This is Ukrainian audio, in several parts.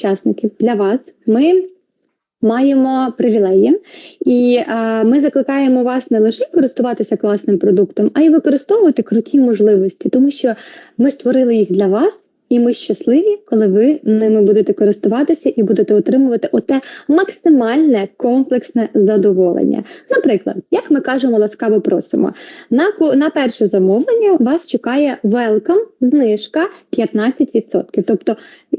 учасників для вас ми. Маємо привілеї, і а, ми закликаємо вас не лише користуватися класним продуктом, а й використовувати круті можливості, тому що ми створили їх для вас, і ми щасливі, коли ви ними будете користуватися і будете отримувати оте максимальне комплексне задоволення. Наприклад, як ми кажемо, ласкаво просимо на на перше замовлення вас чекає welcome, знижка 15%. Тобто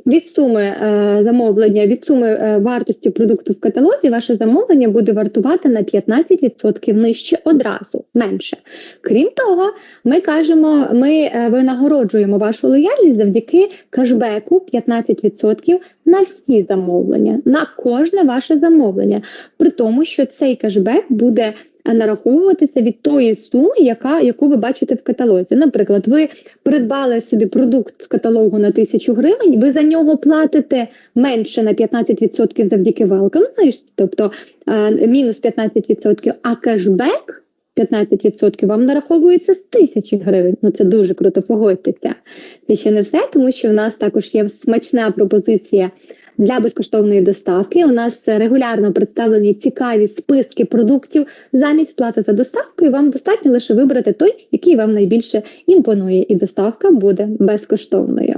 від суми е, замовлення, від суми е, вартості продукту в каталозі, ваше замовлення буде вартувати на 15% нижче одразу, менше. Крім того, ми кажемо, ми е, винагороджуємо вашу лояльність завдяки кешбеку 15% на всі замовлення, на кожне ваше замовлення. При тому, що цей кешбек буде е, нараховуватися від тої суми, яка, яку ви бачите в каталозі. Наприклад, ви придбали собі продукт з каталогу на 1000 гривень, ви за нього платите менше на 15% завдяки welcome тобто е, мінус 15%, а кешбек 15% вам нараховується з тисячі гривень. Ну це дуже круто, погодьтеся. Це ще не все, тому що у нас також є смачна пропозиція для безкоштовної доставки. У нас регулярно представлені цікаві списки продуктів замість плати за доставку. І вам достатньо лише вибрати той, який вам найбільше імпонує, і доставка буде безкоштовною.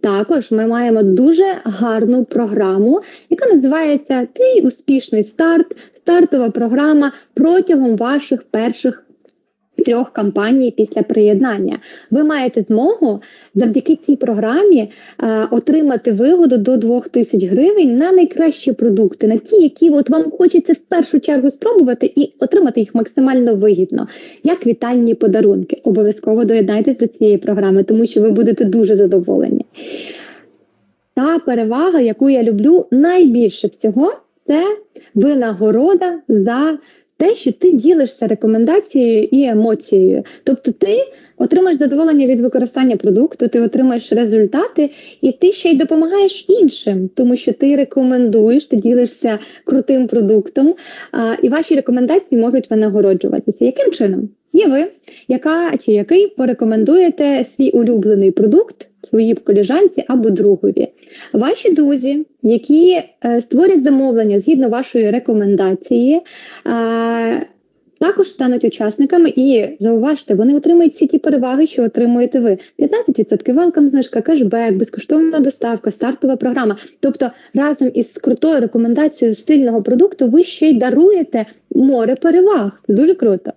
Також ми маємо дуже гарну програму, яка називається Твій успішний старт, стартова програма протягом ваших перших. Трьох кампаній після приєднання ви маєте змогу завдяки цій програмі е, отримати вигоду до 2000 гривень на найкращі продукти, на ті, які от вам хочеться в першу чергу спробувати і отримати їх максимально вигідно, як вітальні подарунки. Обов'язково доєднайтесь до цієї програми, тому що ви будете дуже задоволені. Та перевага, яку я люблю найбільше всього, це винагорода за те, що ти ділишся рекомендацією і емоцією. Тобто ти отримаєш задоволення від використання продукту, ти отримаєш результати, і ти ще й допомагаєш іншим, тому що ти рекомендуєш, ти ділишся крутим продуктом, а, і ваші рекомендації можуть винагороджуватися. Яким чином? Є ви, яка чи який порекомендуєте свій улюблений продукт своїй коліжанці або другові. Ваші друзі, які е, створять замовлення згідно вашої рекомендації, е, також стануть учасниками і зауважте, вони отримують всі ті переваги, що отримуєте ви. 15% велкам знижка, кешбек, безкоштовна доставка, стартова програма. Тобто разом із крутою рекомендацією стильного продукту ви ще й даруєте море переваг. Це дуже круто.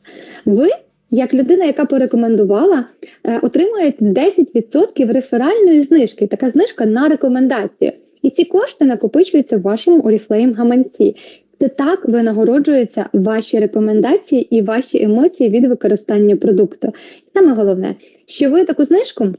Ви як людина, яка порекомендувала, е, 10% реферальної знижки. Така знижка на рекомендацію. І ці кошти накопичуються в вашому Oriflame гаманці. Це так винагороджуються ваші рекомендації і ваші емоції від використання продукту. І саме головне, що ви таку знижку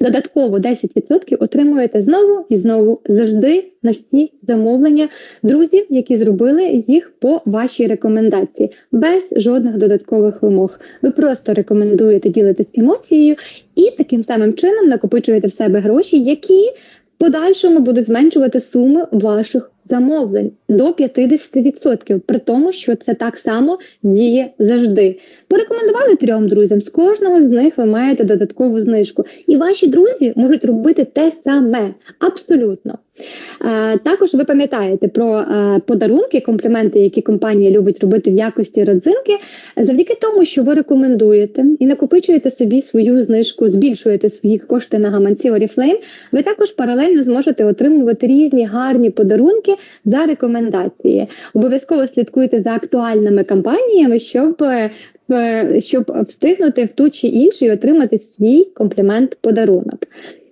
додатково 10% отримуєте знову і знову завжди на всі замовлення друзів, які зробили їх по вашій рекомендації, без жодних додаткових вимог. Ви просто рекомендуєте ділитись емоцією і таким самим чином накопичуєте в себе гроші, які в подальшому будуть зменшувати суми ваших замовлень до 50%, при тому, що це так само діє завжди. Порекомендували трьом друзям, з кожного з них ви маєте додаткову знижку. І ваші друзі можуть робити те саме. Абсолютно. Також ви пам'ятаєте про подарунки, компліменти, які компанія любить робити в якості родзинки, завдяки тому, що ви рекомендуєте і накопичуєте собі свою знижку, збільшуєте свої кошти на гаманці Oriflame, ви також паралельно зможете отримувати різні гарні подарунки за рекомендації. Обов'язково слідкуйте за актуальними кампаніями, щоб е, е, щоб встигнути в ту чи іншу і отримати свій комплімент-подарунок.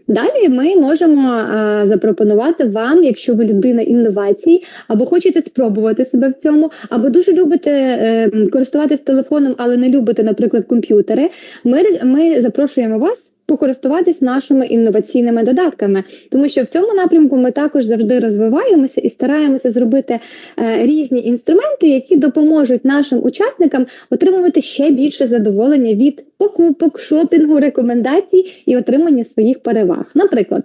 Далі ми можемо а, запропонувати вам, якщо ви людина інновацій, або хочете спробувати себе в цьому, або дуже любите е, користуватися телефоном, але не любите, наприклад, комп'ютери. Ми, ми запрошуємо вас. Покористуватись нашими інноваційними додатками, тому що в цьому напрямку ми також завжди розвиваємося і стараємося зробити е, різні інструменти, які допоможуть нашим учасникам отримувати ще більше задоволення від покупок, шопінгу, рекомендацій і отримання своїх переваг. Наприклад,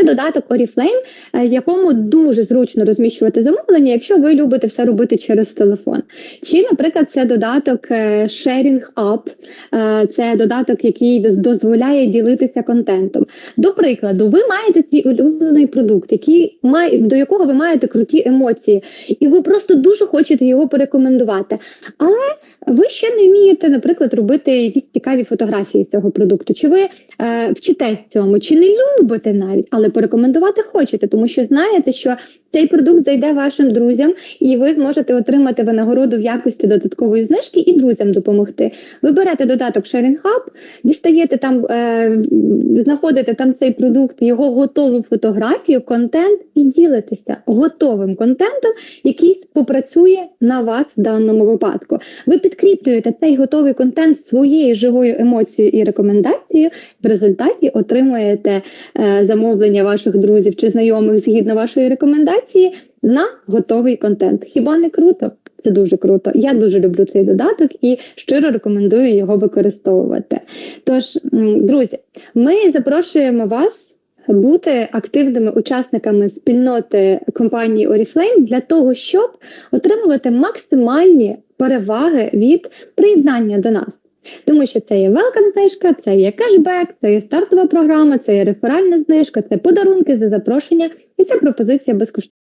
Це додаток Oriflame, е, в якому дуже зручно розміщувати замовлення, якщо ви любите все робити через телефон. Чи, наприклад, це додаток е, Sharing Up, е, це додаток, який дозволяє ділитися контентом. До прикладу, ви маєте свій улюблений продукт, який має до якого ви маєте круті емоції, і ви просто дуже хочете його порекомендувати. Але ви ще не вмієте, наприклад, робити якісь цікаві фотографії цього продукту. Чи ви е, вчитесь цьому, чи не любите навіть, але порекомендувати хочете, тому що знаєте, що цей продукт зайде вашим друзям, і ви зможете отримати винагороду в якості додаткової знижки і друзям допомогти. Ви берете додаток Sharing Hub, дістаєте там, е, знаходите там цей продукт, його готову фотографію, контент і ділитеся готовим контентом, який попрацює на вас в даному випадку. Ви підкріплюєте цей готовий контент своєю живою емоцією і рекомендацією. В результаті отримуєте е, замовлення ваших друзів чи знайомих згідно вашої рекомендації на готовий контент. Хіба не круто? Це дуже круто. Я дуже люблю цей додаток і щиро рекомендую його використовувати. Тож, друзі, ми запрошуємо вас бути активними учасниками спільноти компанії Oriflame для того, щоб отримувати максимальні переваги від приєднання до нас. Тому що це є велкам знижка, це є кешбек, це є стартова програма, це є реферальна знижка, це подарунки за запрошення і це пропозиція безкоштовно.